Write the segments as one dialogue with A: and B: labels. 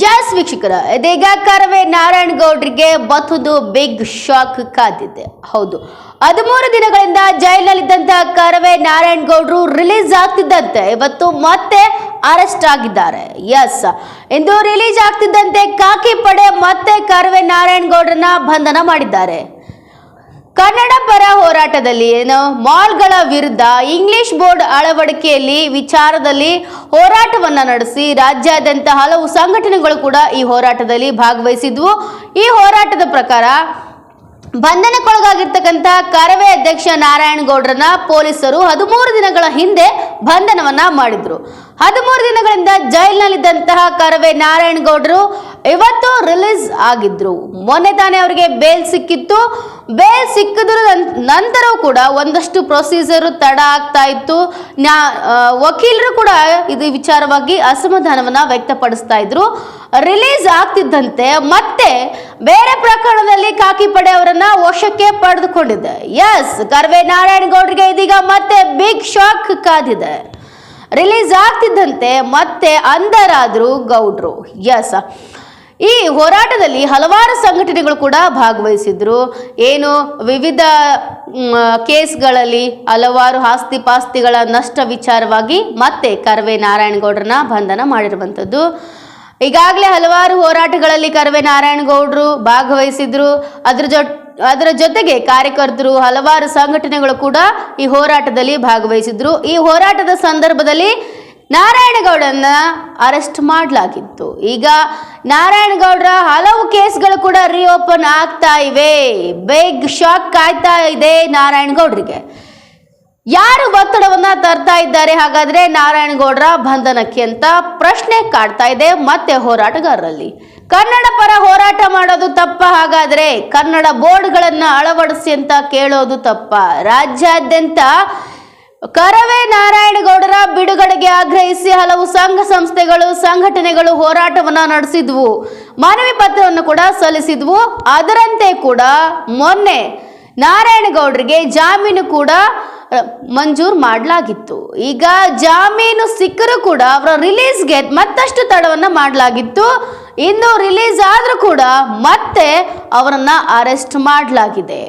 A: ಜಾಸ್ ವೀಕ್ಷಕರ ಇದೀಗ ಕರವೇ ನಾರಾಯಣ್ ಗೌಡ್ರಿಗೆ ಮತ್ತೊಂದು ಬಿಗ್ ಶಾಕ್ ಕಾದಿದೆ. ಹೌದು, ಹದಿಮೂರು ದಿನಗಳಿಂದ ಜೈಲಿನಲ್ಲಿದ್ದಂತಹ ಕರವೇ ನಾರಾಯಣ್ ಗೌಡ್ರು ರಿಲೀಸ್ ಆಗ್ತಿದ್ದಂತೆ. ಇವತ್ತು ಮತ್ತೆ ಅರೆಸ್ಟ್ ಆಗಿದ್ದಾರೆ. ಎಸ್ ಇಂದು ರಿಲೀಸ್ ಆಗ್ತಿದ್ದಂತೆ ಕಾಕಿ ಪಡೆ ಮತ್ತೆ ಕರವೇ ನಾರಾಯಣ್ ಗೌಡ್ರನ್ನ ಬಂಧನ ಮಾಡಿದ್ದಾರೆ. ಕನ್ನಡ ಪರ ಹೋರಾಟದಲ್ಲಿ ಏನು ಮಾಲ್ಗಳ ವಿರುದ್ಧ ಇಂಗ್ಲಿಷ್ ಬೋರ್ಡ್ ಅಳವಡಿಕೆಯಲ್ಲಿ ವಿಚಾರದಲ್ಲಿ ಹೋರಾಟವನ್ನ ನಡೆಸಿ ರಾಜ್ಯಾದ್ಯಂತ ಹಲವು ಸಂಘಟನೆಗಳು ಕೂಡ ಈ ಹೋರಾಟದಲ್ಲಿ ಭಾಗವಹಿಸಿದ್ವು. ಈ ಹೋರಾಟದ ಪ್ರಕಾರ ಬಂಧನಕ್ಕೊಳಗಾಗಿರ್ತಕ್ಕಂಥ ಕರವೇ ಅಧ್ಯಕ್ಷ ನಾರಾಯಣ ಗೌಡ್ರನ್ನ ಪೊಲೀಸರು ಹದಿಮೂರು ದಿನಗಳ ಹಿಂದೆ ಬಂಧನವನ್ನ ಮಾಡಿದ್ರು. ಹದಿಮೂರು ದಿನಗಳಿಂದ ಜೈಲಿನಲ್ಲಿದ್ದಂತಹ ಕರವೇ ನಾರಾಯಣ ಗೌಡರು ಇವತ್ತು ರಿಲೀಸ್ ಆಗಿದ್ರು. ಮೊನ್ನೆ ತಾನೇ ಅವರಿಗೆ ಬೇಲ್ ಸಿಕ್ಕಿತ್ತು. ಬೇಲ್ ಸಿಕ್ಕಿದ್ರ ನಂತರವೂ ಕೂಡ ಒಂದಷ್ಟು ಪ್ರೊಸೀಜರ್ ತಡ ಆಗ್ತಾ ಇತ್ತು. ವಕೀಲರು ಕೂಡ ಇದು ವಿಚಾರವಾಗಿ ಅಸಮಾಧಾನವನ್ನ ವ್ಯಕ್ತಪಡಿಸ್ತಾ ಇದ್ರು. ರಿಲೀಸ್ ಆಗ್ತಿದ್ದಂತೆ ಮತ್ತೆ ಬೇರೆ ಪ್ರಕರಣದಲ್ಲಿ ಕಾಕಿ ಪಡೆ ಅವರನ್ನ ವಶಕ್ಕೆ ಪಡೆದುಕೊಂಡಿದೆ. ಎಸ್ ಕರ್ವೆ ನಾರಾಯಣ ಗೌಡ್ರಿಗೆ ಇದೀಗ ಮತ್ತೆ ಬಿಗ್ ಶಾಕ್ ಕಾದಿದೆ. ರಿಲೀಸ್ ಆಗ್ತಿದ್ದಂತೆ ಮತ್ತೆ ಅಂಧರಾದ್ರು ಗೌಡ್ರು. ಎಸ್ ಈ ಹೋರಾಟದಲ್ಲಿ ಹಲವಾರು ಸಂಘಟನೆಗಳು ಕೂಡ ಭಾಗವಹಿಸಿದ್ರು. ಏನು ವಿವಿಧ ಕೇಸ್ಗಳಲ್ಲಿ ಹಲವಾರು ಆಸ್ತಿ ಪಾಸ್ತಿಗಳ ನಷ್ಟ ವಿಚಾರವಾಗಿ ಮತ್ತೆ ಕರ್ವೆ ನಾರಾಯಣಗೌಡ್ರನ್ನ ಬಂಧನ ಮಾಡಿರುವಂಥದ್ದು. ಈಗಾಗಲೇ ಹಲವಾರು ಹೋರಾಟಗಳಲ್ಲಿ ಕರ್ವೆ ನಾರಾಯಣಗೌಡರು ಭಾಗವಹಿಸಿದ್ರು. ಅದ್ರ ಜೊ, ಅದರ ಜೊತೆಗೆ ಕಾರ್ಯಕರ್ತರು, ಹಲವಾರು ಸಂಘಟನೆಗಳು ಕೂಡ ಈ ಹೋರಾಟದಲ್ಲಿ ಭಾಗವಹಿಸಿದ್ರು. ಈ ಹೋರಾಟದ ಸಂದರ್ಭದಲ್ಲಿ ನಾರಾಯಣಗೌಡನ ಅರೆಸ್ಟ್ ಮಾಡಲಾಗಿತ್ತು. ಈಗ ನಾರಾಯಣಗೌಡರ ಹಲವು ಕೇಸ್ಗಳು ಕೂಡ ರೀಓಪನ್ ಆಗ್ತಾ ಇವೆ. ಬೇಗ್ ಶಾಕ್ ಕಾಯ್ತಾ ಇದೆ ನಾರಾಯಣಗೌಡರಿಗೆ. ಯಾರು ಒತ್ತಡವನ್ನ ತರ್ತಾ ಇದ್ದಾರೆ? ಹಾಗಾದ್ರೆ ನಾರಾಯಣಗೌಡರ ಬಂಧನಕ್ಕೆ ಅಂತ ಪ್ರಶ್ನೆ ಕಾಡ್ತಾ ಇದೆ ಮತ್ತೆ ಹೋರಾಟಗಾರರಲ್ಲಿ. ಕನ್ನಡ ಪರ ಹೋರಾಟ ಮಾಡೋದು ತಪ್ಪ, ಹಾಗಾದ್ರೆ ಕನ್ನಡ ಬೋರ್ಡ್ಗಳನ್ನ ಅಳವಡಿಸಿ ಅಂತ ಕೇಳೋದು ತಪ್ಪ. ರಾಜ್ಯಾದ್ಯಂತ ಕರವೇ ನಾರಾಯಣಗೌಡರ ಬಿಡುಗಡೆಗೆ ಆಗ್ರಹಿಸಿ ಹಲವು ಸಂಘ ಸಂಸ್ಥೆಗಳು, ಸಂಘಟನೆಗಳು ಹೋರಾಟವನ್ನ ನಡೆಸಿದ್ವು. ಮನವಿ ಪತ್ರವನ್ನು ಕೂಡ ಸಲ್ಲಿಸಿದ್ವು. ಅದರಂತೆ ಕೂಡ ಮೊನ್ನೆ ನಾರಾಯಣಗೌಡರಿಗೆ ಜಾಮೀನು ಕೂಡ ಮಂಜೂರು ಮಾಡಲಾಗಿತ್ತು. ಈಗ ಜಾಮೀನು ಸಿಕ್ಕರೂ ಕೂಡ ಅವರ ರಿಲೀಸ್ಗೆ ಮತ್ತಷ್ಟು ತಡವನ್ನ ಮಾಡಲಾಗಿತ್ತು. ಇನ್ನು ರಿಲೀಸ್ ಆದರೂ ಕೂಡ ಮತ್ತೆ ಅವರನ್ನ ಅರೆಸ್ಟ್ ಮಾಡಲಾಗಿದೆ.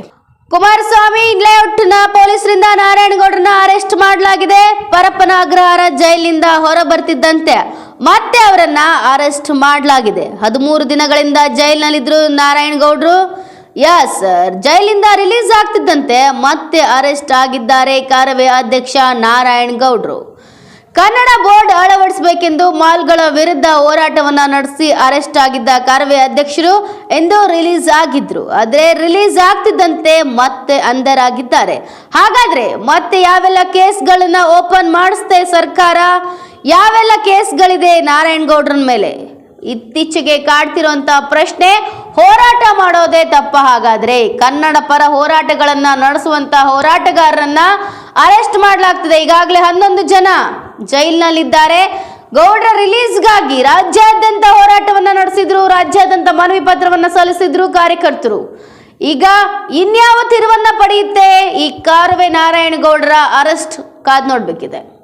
A: ಕುಮಾರಸ್ವಾಮಿ ಲೇಔಟ್ನ ಪೊಲೀಸರಿಂದ ನಾರಾಯಣಗೌಡರನ್ನ ಅರೆಸ್ಟ್ ಮಾಡಲಾಗಿದೆ. ಪರಪ್ಪನ ಅಗ್ರಹಾರ ಜೈಲಿನಿಂದ ಹೊರ ಬರ್ತಿದ್ದಂತೆ ಮತ್ತೆ ಅವರನ್ನ ಅರೆಸ್ಟ್ ಮಾಡಲಾಗಿದೆ. ಹದಿಮೂರು ದಿನಗಳಿಂದ ಜೈಲಿನಲ್ಲಿದ್ದರು ನಾರಾಯಣಗೌಡರು. ಯಸ್ ಸರ್, ಜೈಲಿಂದ ರಿಲೀಸ್ ಆಗ್ತಿದ್ದಂತೆ ಮತ್ತೆ ಅರೆಸ್ಟ್ ಆಗಿದ್ದಾರೆ ಕಾರವೇ ಅಧ್ಯಕ್ಷ ನಾರಾಯಣ್ ಗೌಡ್ರು. ಕನ್ನಡ ಬೋರ್ಡ್ ಅಳವಡಿಸಬೇಕೆಂದು ಮಾಲ್ಗಳ ವಿರುದ್ಧ ಹೋರಾಟವನ್ನ ನಡೆಸಿ ಅರೆಸ್ಟ್ ಆಗಿದ್ದ ಕಾರವೇ ಅಧ್ಯಕ್ಷರು ಎಂದು ರಿಲೀಸ್ ಆಗಿದ್ರು. ಆದ್ರೆ ರಿಲೀಸ್ ಆಗ್ತಿದ್ದಂತೆ ಮತ್ತೆ ಅಂಧರಾಗಿದ್ದಾರೆ. ಹಾಗಾದ್ರೆ ಮತ್ತೆ ಯಾವೆಲ್ಲ ಕೇಸ್ಗಳನ್ನ ಓಪನ್ ಮಾಡಿಸ್ತೆ ಸರ್ಕಾರ? ಯಾವೆಲ್ಲ ಕೇಸ್ಗಳಿದೆ ನಾರಾಯಣ್ ಗೌಡ್ರನ್ ಮೇಲೆ? ಇತ್ತೀಚೆಗೆ ಕಾಡ್ತಿರುವಂತ ಪ್ರಶ್ನೆ ಹೋರಾಟ ಮಾಡೋದೇ ತಪ್ಪ. ಹಾಗಾದ್ರೆ ಕನ್ನಡ ಪರ ಹೋರಾಟಗಳನ್ನ ನಡೆಸುವಂತ ಹೋರಾಟಗಾರರನ್ನ ಅರೆಸ್ಟ್ ಮಾಡಲಾಗ್ತದೆ. ಈಗಾಗಲೇ ಹನ್ನೊಂದು ಜನ ಜೈಲಿನಲ್ಲಿದ್ದಾರೆ. ಗೌಡ್ರ ರಿಲೀಸ್ಗಾಗಿ ರಾಜ್ಯಾದ್ಯಂತ ಹೋರಾಟವನ್ನ ನಡೆಸಿದ್ರು, ರಾಜ್ಯಾದ್ಯಂತ ಮನವಿ ಪತ್ರವನ್ನ ಸಲ್ಲಿಸಿದ್ರು ಕಾರ್ಯಕರ್ತರು. ಈಗ ಇನ್ಯಾವ ತಿರುವನ್ನ ಪಡೆಯುತ್ತೆ? ಈ ಕಾರುವೆ ನಾರಾಯಣಗೌಡರ ಅರೆಸ್ಟ್ ಕಾದ್ ನೋಡ್ಬೇಕಿದೆ.